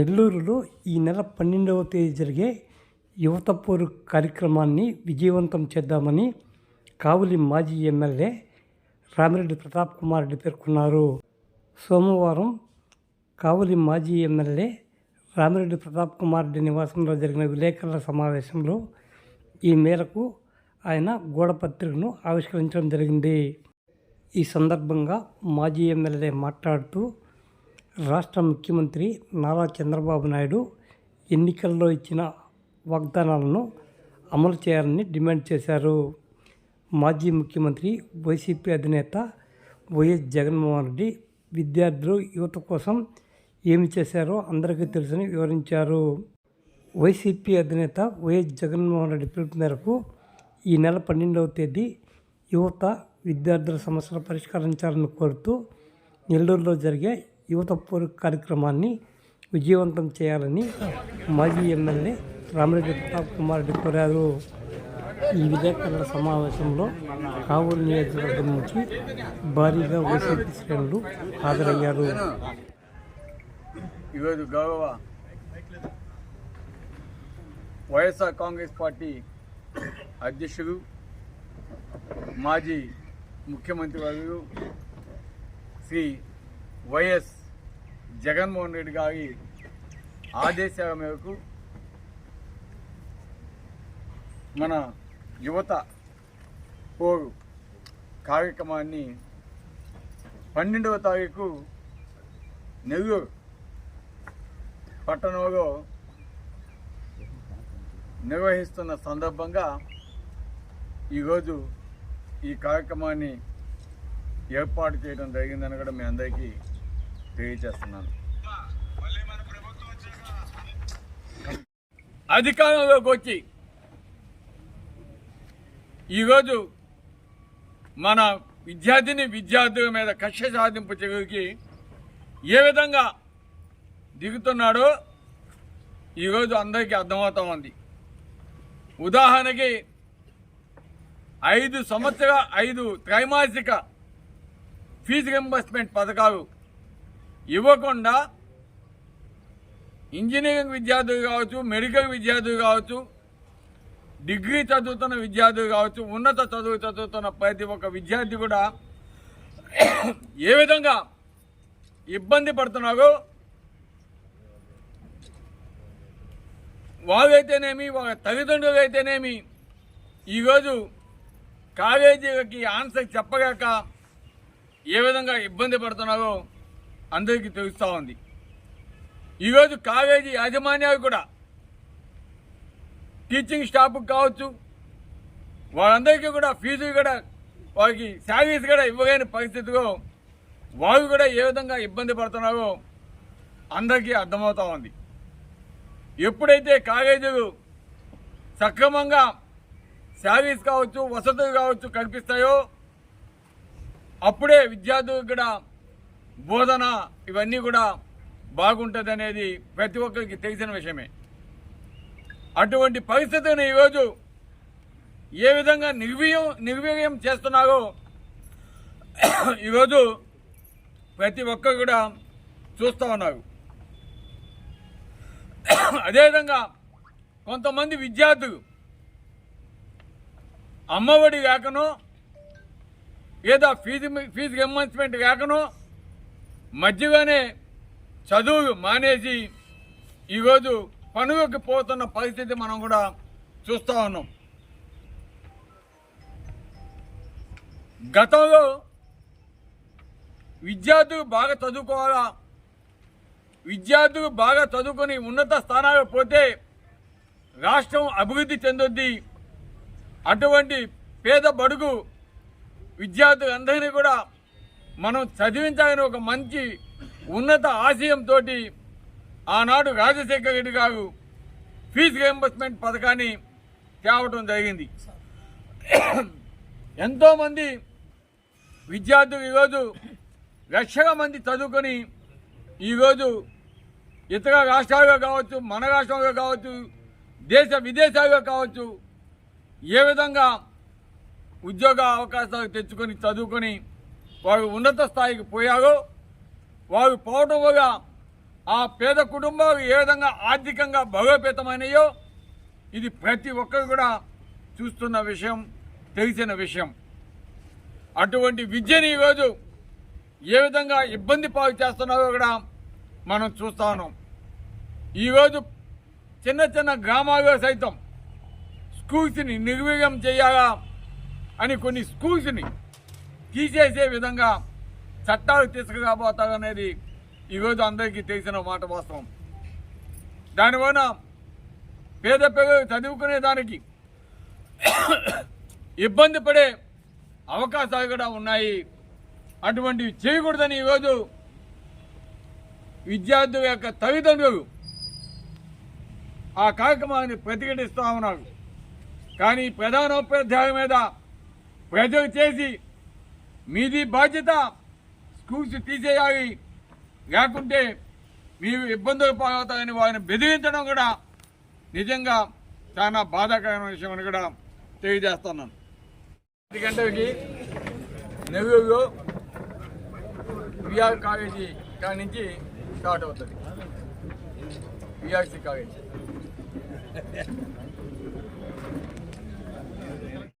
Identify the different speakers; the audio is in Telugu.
Speaker 1: నెల్లూరులో ఈ నెల పన్నెండవ తేదీ జరిగే యువత పోరు కార్యక్రమాన్ని విజయవంతం చేద్దామని కావులి మాజీ ఎమ్మెల్యే రామిరెడ్డి ప్రతాప్ కుమార్ రెడ్డి పేర్కొన్నారు. సోమవారం కావులి మాజీ ఎమ్మెల్యే రామిరెడ్డి ప్రతాప్ కుమార్ రెడ్డి నివాసంలో జరిగిన విలేకరుల సమావేశంలో ఈ మేరకు ఆయన గోడపత్రికను ఆవిష్కరించడం జరిగింది. ఈ సందర్భంగా మాజీ ఎమ్మెల్యే మాట్లాడుతూ రాష్ట్ర ముఖ్యమంత్రి నారా చంద్రబాబు నాయుడు ఎన్నికల్లో ఇచ్చిన వాగ్దానాలను అమలు చేయాలని డిమాండ్ చేశారు. మాజీ ముఖ్యమంత్రి వైసీపీ అధినేత వైఎస్ జగన్మోహన్ రెడ్డి విద్యార్థులు యువత కోసం ఏమి చేశారో అందరికీ తెలుసని వివరించారు. వైసీపీ అధినేత వైఎస్ జగన్మోహన్ రెడ్డి పిలుపు మేరకు ఈ నెల పన్నెండవ తేదీ యువత విద్యార్థుల సమస్యలు పరిష్కరించాలని కోరుతూ నెల్లూరులో జరిగే యువత పోరు కార్యక్రమాన్ని విజయవంతం చేయాలని మాజీ ఎమ్మెల్యే రామిరెడ్డి ప్రతాప్ కుమార్ రెడ్డి కోరారు. ఈ విలేకరుల సమావేశంలో కావూరు నియోజకవర్గం నుంచి భారీగా వైసీపీ శ్రేణులు హాజరయ్యారు.
Speaker 2: ఈరోజు గౌరవ వైఎస్ఆర్ కాంగ్రెస్ పార్టీ అధ్యక్షుడు మాజీ ముఖ్యమంత్రి వారు శ్రీ వైఎస్ జగన్మోహన్ రెడ్డి గారి ఆదేశాల మేరకు మన యువత పోరు కార్యక్రమాన్ని పన్నెండవ తారీఖు నెల్లూరు పట్టణంలో నిర్వహిస్తున్న సందర్భంగా ఈరోజు ఈ కార్యక్రమాన్ని ఏర్పాటు చేయడం జరిగిందని కూడా మీ అందరికీ తెలియజేస్తున్నాను. అధికారంలోకి వచ్చి ఈరోజు మన విద్యార్థిని విద్యార్థుల మీద కక్ష సాధింపు చర్యకి ఏ విధంగా దిగుతున్నాడో ఈరోజు అందరికీ అర్థమవుతా ఉంది. ఉదాహరణకి ఐదు సంవత్సర ఐదు త్రైమాసిక ఫీజు రింబర్స్మెంట్ పథకాలు ఇవ్వకుండా ఇంజనీరింగ్ విద్యార్థులు కావచ్చు మెడికల్ విద్యార్థులు కావచ్చు డిగ్రీ చదువుతున్న విద్యార్థులు కావచ్చు ఉన్నత చదువు చదువుతున్న ప్రతి ఒక్క విద్యార్థి కూడా ఏ విధంగా ఇబ్బంది పడుతున్నారో వారైతేనేమి వాళ్ళ తల్లిదండ్రులు అయితేనేమి ఈరోజు కాలేజీలకి ఆన్సర్ చెప్పగాక ఏ విధంగా ఇబ్బంది పడుతున్నారో అందరికీ తెలుస్తూ ఉంది. ఈరోజు కాలేజీ యాజమాన్యాలు కూడా టీచింగ్ స్టాఫ్కి కావచ్చు వాళ్ళందరికీ కూడా ఫీజు కూడా వారికి శాలరీస్ కూడా ఇవ్వలేని పరిస్థితిలో వారు కూడా ఏ విధంగా ఇబ్బంది పడుతున్నారో అందరికీ అర్థమవుతా ఉంది. ఎప్పుడైతే కాలేజీలు సక్రమంగా శాలరీస్ కావచ్చు వసతులు కావచ్చు కల్పిస్తాయో అప్పుడే విద్యార్థులకు కూడా బోధన ఇవన్నీ కూడా బాగుంటుంది అనేది ప్రతి ఒక్కరికి తెలిసిన విషయమే. అటువంటి పరిస్థితిని ఈరోజు ఏ విధంగా నిర్వీయం నిర్వీర్యం చేస్తున్నారో ఈరోజు ప్రతి ఒక్కరు కూడా చూస్తూ ఉన్నారు. అదేవిధంగా కొంతమంది విద్యార్థులు అమ్మఒడి లేకనో లేదా ఫీజు ఫీజు రియంబర్స్మెంట్ లేకనో మధ్యలోనే చదువు మానేసి ఈరోజు పనులకు పోతున్న పరిస్థితి మనం కూడా చూస్తూ ఉన్నాం. గతంలో విద్యార్థులు బాగా చదువుకోవాలా? విద్యార్థులు బాగా చదువుకొని ఉన్నత స్థానాలకు పోతే రాష్ట్రం అభివృద్ధి చెందొద్ది. అటువంటి పేద బడుగు విద్యార్థులందరినీ కూడా మనం చదివించాలని ఒక మంచి ఉన్నత ఆశయంతో ఆనాడు రాజశేఖర రెడ్డి గారు ఫీజు రియంబర్స్మెంట్ పథకాన్ని తేవటం జరిగింది. ఎంతోమంది విద్యార్థులు ఈరోజు లక్షల మంది చదువుకొని ఈరోజు ఇతర రాష్ట్రాలుగా కావచ్చు మన రాష్ట్రంలో కావచ్చు దేశ విదేశాలుగా కావచ్చు ఏ విధంగా ఉద్యోగ అవకాశాలు తెచ్చుకొని చదువుకొని వారు ఉన్నత స్థాయికి పోయారో వారు పోవడం వల్ల ఆ పేద కుటుంబాలు ఏ విధంగా ఆర్థికంగా బలోపేతమైనయో ఇది ప్రతి ఒక్కరు కూడా చూస్తున్న విషయం తెలిసిన విషయం. అటువంటి విద్యని ఈరోజు ఏ విధంగా ఇబ్బంది పాలు చేస్తున్నారో కూడా మనం చూస్తాను ఈరోజు చిన్న చిన్న గ్రామాల్లో సైతం స్కూల్స్ని నిర్వీర్యం చేయాలా అని కొన్ని స్కూల్స్ని తీసేసే విధంగా చట్టాలు తీసుకురాబోతారనేది ఈరోజు అందరికీ తెలిసిన మాట వాస్తవం. దానివల్ల పేద పిల్లలు చదువుకునే దానికి ఇబ్బంది పడే అవకాశాలు కూడా ఉన్నాయి. అటువంటివి చేయకూడదని ఈరోజు విద్యార్థుల యొక్క తల్లిదండ్రులు ఆ కార్యక్రమాన్ని ప్రతిఘటిస్తూ ఉన్నారు. కానీ ప్రధానోపాధ్యాయుల మీద ప్రజలు చేసి మీది బాధ్యత స్కూల్స్ తీసేయాలి. లేకుంటే మీరు ఇబ్బందులు పాలవుతాయని వారిని బెదిరించడం కూడా నిజంగా చాలా బాధాకరమైన విషయం అని కూడా తెలియజేస్తున్నాను. పది గంటలకి నెల్లూరులో విఆర్ కాలేజీ కాడి నుంచి స్టార్ట్ అవుతుంది. VRC college.